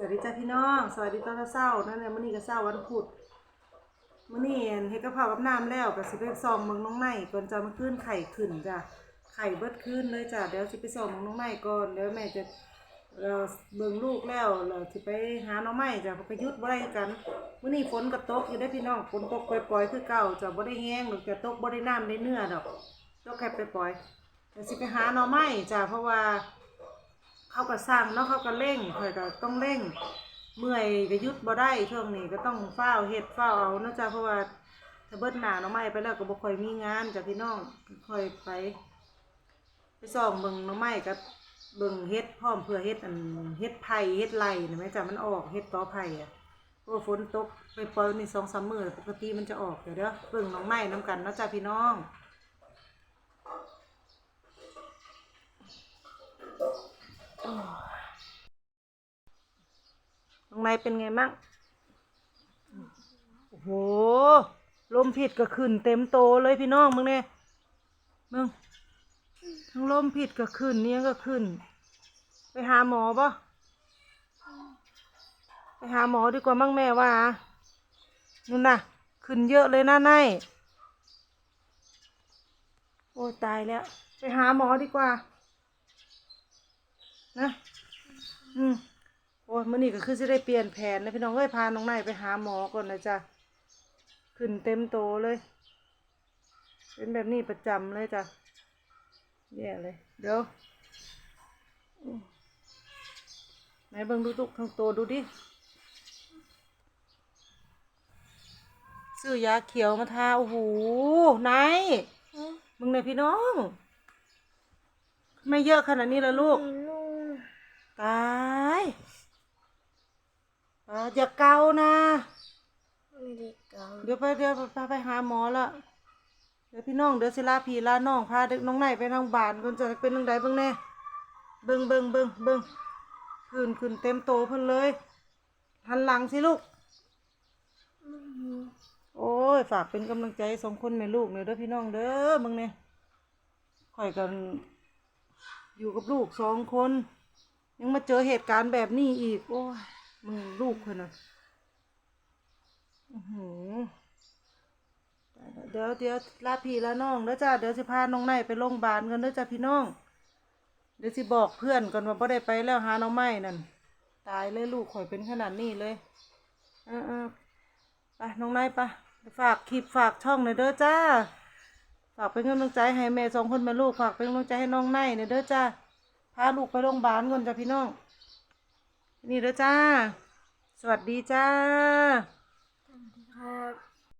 วัสดีจ้าพี่น้อง สวัสดีตอนเช้านั่นแหละมื้อนี้ก็เช้าวันพุธมื้อนี้เห็นเฮ็ดกะเพรากับน้ำแล้วก็สิไปส่องเมืองน้องไม้ก่อนจะมาขึ้นไข่ขึ้นจ้ะไข่เบิดขึ้นเลยจ้ะเดี๋ยวสิไปส่องเมืองน้องไม้ก่อนเดี๋ยวแม่จะเราเบิ่งลูกแล้วเราสิไปหาน้องไม้จ้ะไปยุดบ่ได้กันมื้อนี้ฝนก็ตกอยู่ได้พี่น้องฝนตกปล่อยๆคือเก่าจ้ะบ่ได้แห้งหรือจะตกบ่ได้น้ำได้เนื้อดอกตกแค่ปล่อยๆเดี๋ยวสิไปหาหน่อไม้จ้ะเพราะว่า เขาก็สร้างเนาะเขาก็เร่งข่อยก็ต้องเร่ง เมื่อยก็หยุดบ่ได้ช่วงนี้ก็ต้องเฝ้าวเฮ็ดเฝ้าวเอาเนาะจ้ะเพราะว่าถ้าเบิดหน้าหน่อไม้ไปแล้วก็บ่ค่อยมีงานจ้ะพี่น้องค่อยไป ไปส่องเบิ่งหน่อไม้กับเบิ่งเฮ็ดพร้อมเพื่อเฮ็ดอันเฮ็ดไผ่เฮ็ดไรนะแม่จ้ะมันออกเฮ็ดต่อไผ่อะเพราะฝนตกไปปล่อยๆนี่2-3มื้อปกติมันจะออกเดี๋ยวเด้อเบิ่งหน่อไม้นํกันเนาะจ้ะพี่น้อง ตรงใน เป็นไงมั่งโอ้โหลมผิดก็ขึ้นเต็มโตเลยพี่น้องมึงเนี่ยมึงทั้งลมผิดก็ขึ้นเนี้ยก็ขึ้น ไปหาหมอปะไปหาหมอดีกว่ามั่งแม่ว่านู่นน่ะ ขึ้นเยอะเลยนะนายโอ้ตายแล้ว ไปหาหมอดีกว่า นะ อืม โอ้ยมื่อนี้ก็คือจะได้เปลี่ยนแผนนะพี่น้องเอ้ยพาน้องนายไปหาหมอก่อนนะจ๊ะขึ้นเต็มโตเลย เป็นแบบนี้ประจำเลยจ้ะแย่เลย เดี๋ยวอืมไหนเบิ่งดูตุกข้างโตดูดิซื้อยาเขียวมาทาโอ้โหนายมึงเนี่ยพี่น้องไม่เยอะขนาดนี้แล้วลูกลุงตาย อ่าอย่าเกานะ ไม่ได้เกาเดี๋ยวไปเดี๋ยวพาไปหาหมอละเดี๋ยวพี่น้องเดี๋ยวสิลาพี่ลาน้องพาเด็กน้องไหนไปทางบ้านคนจะเป็นจังไดเบิ่งแน่เบิ่งเบิ่งเบิ่งเบิ่งขึ้นขึ้นเต็มโตเพิ่นเลย หันหลังสิลูก โอ้ยฝากเป็นกำลังใจสองคนแม่ลูกหน่อยเด้อพี่น้องเด้อมึงเนี่ยข่อยกันอยู่กับลูกสองคน ยังมาเจอเหตุการณ์แบบนี้อีก โอ้ย มึงลูกคนน่ะอือหือเดี๋ยวเดี๋ยวลาพี่ลาน้องเด้อจ้าเดี๋ยวสิพาน้องไนไปโรงพยาบาลกันเด้อจ้าพี่น้อง เดี๋ยวสิบอกเพื่อนก่อนว่าบ่ได้ไปแล้วหาน้องไม้นั่น ตายเลยลูกข่อยเป็นขนาดนี้เลยเออเออไปน้องไนไปฝากคลิปฝากช่องหน่อยเด้อจ้า ฝากเป็นกำลังใจให้แม่สองคนแม่ลูกฝากเป็นกำลังใจให้น้องไนหน่อยเด้อจ้าพาลูกไปโรงพยาบาลก่อนจ้ะพี่น้อง นี่เล้วจ้า สวัสดีจ้า สวัสดีครับ